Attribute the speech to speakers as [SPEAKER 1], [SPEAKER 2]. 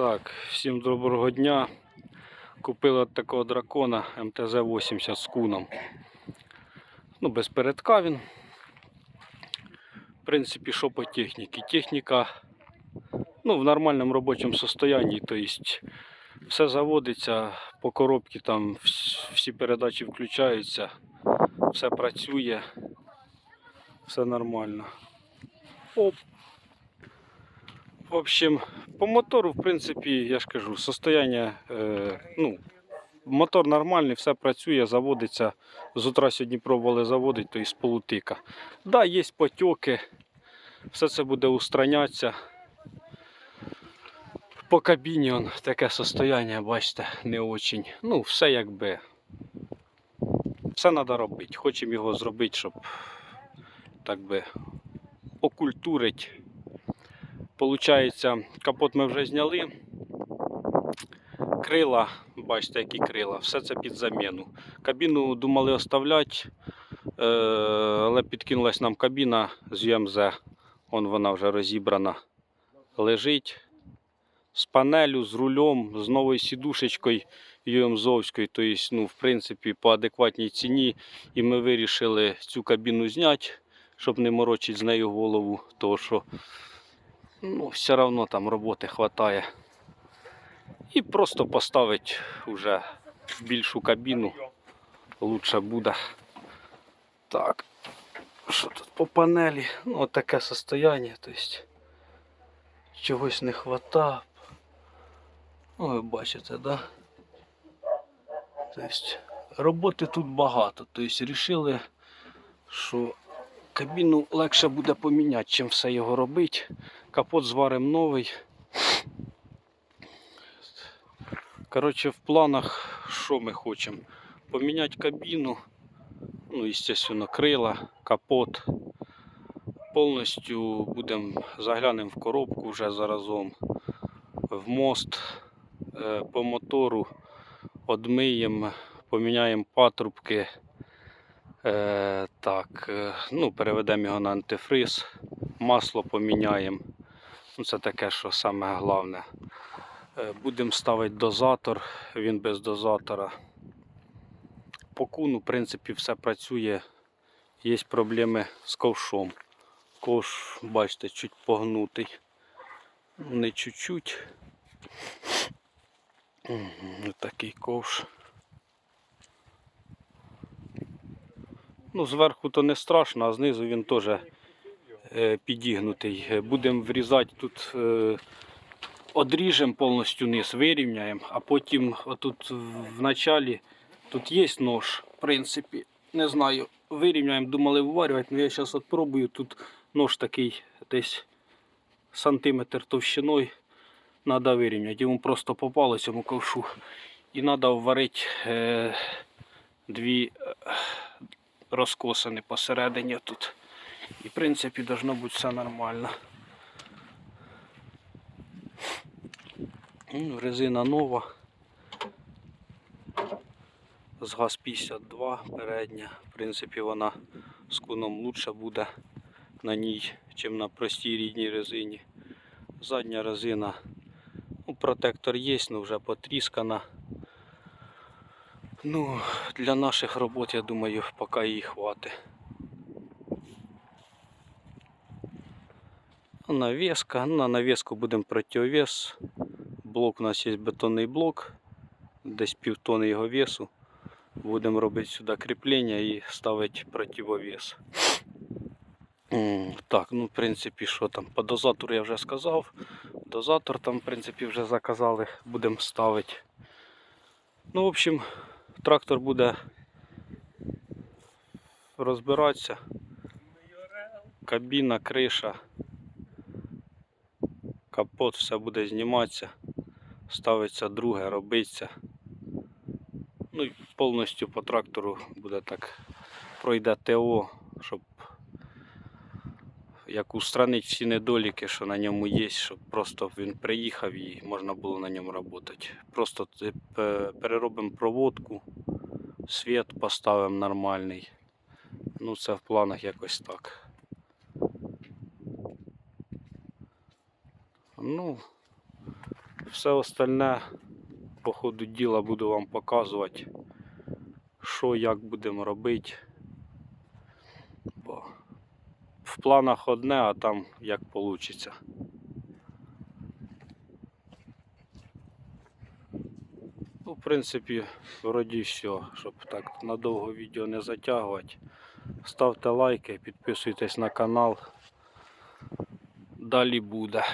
[SPEAKER 1] Так, всім доброго дня. Купили такого дракона МТЗ-80 з куном. Ну, без передка він. В принципі, що по техніці? Техніка ну, в нормальному робочому состоянні, то есть все заводиться по коробці, там всі передачі включаються, все працює, все нормально. Оп. В общем, по мотору, в принципі, я ж кажу, состояние, е, ну, мотор нормальний, все працює, заводиться. З утра сьогодні пробували заводити, то із полутика. Да, є потьоки, все це буде устранятися. По кабіні он, таке состояние, бачите, не очень. Ну, все якби. Все треба робити. Хочемо його зробити, щоб так би окультурити. Получається, капот ми вже зняли. Крила, бачите, які крила, все це під заміну. Кабіну думали оставляти, е, але підкинулась нам кабіна з ЮМЗ. Вон вона вже розібрана. Лежить з панелю, з рулем, з новою сідушечкою ЮМЗовською. Тобто, ну, в принципі, по адекватній ціні. І ми вирішили цю кабіну зняти, щоб не морочити з нею голову, тому що ну, все одно там роботи вистачає. І просто поставити вже більшу кабіну. Лучше буде. Так. Що тут по панелі? Ну, от таке состояние. Тобто чогось не вистачає. Ну, ви бачите, да? Тобто роботи тут багато. Тобто рішили, що кабіну легше буде поміняти, чим все його робити. Капот зварим новий. Коротше, в планах, що ми хочемо? Поміняти кабіну, ну, естественно, крила, капот. Повністю будемо заглянемо в коробку вже заразом, в мост, е, по мотору, одмиємо, поміняємо патрубки. Е, так, е, ну, переведемо його на антифриз, масло поміняємо. Ну, це таке, що саме головне. Е, Будемо ставити дозатор, він без дозатора. По куну, в принципі, все працює. Є проблеми з ковшом. Ковш, бачите, чуть погнутий. Ну, Не чуть-чуть. Такий ковш. Ну, зверху то не страшно, а знизу він теж підігнутий. Е, Будемо врізати тут. Е, одріжемо повністю низ, вирівняємо, а потім отут в началі тут є нож, в принципі, не знаю, вирівняємо, думали виварювати, але я зараз от пробую, тут нож такий десь сантиметр товщиною, треба вирівняти. Йому просто попало цьому ковшу. І треба вварити е, дві е, розкосини посередині тут. І в принципі должно бути все нормально. Ну, Резина нова. З ГАЗ-52 передня. В принципі, вона з куном лучше буде на ній, ніж на простій рідній резині. Задня резина. Ну, протектор є, але вже потріскана. Ну, для наших робот, я думаю, поки її хватить. Навеска. На навеску будемо противовес. Блок у нас є бетонний блок, десь півтони його весу. Будемо робити сюди кріплення і ставити противовес. Так, ну в принципі, що там? По дозатору я вже сказав. Дозатор там, в принципі, вже заказали, будемо ставити. Ну, в общем, трактор буде розбиратися. Кабіна, криша, капот, все буде зніматися ставиться друге, робиться. Ну і повністю по трактору буде так пройде ТО, щоб як устранити всі недоліки, що на ньому є, щоб просто він приїхав і можна було на ньому працювати. Просто переробимо проводку, світ поставимо нормальний. Ну це в планах якось так. Ну, Все остальне по ходу діла буду вам показувати, що як будемо робити. Бо в планах одне, а там як вийде. Ну, в принципі, вроді все, щоб так надовго відео не затягувати. Ставте лайки, підписуйтесь на канал. Далі буде.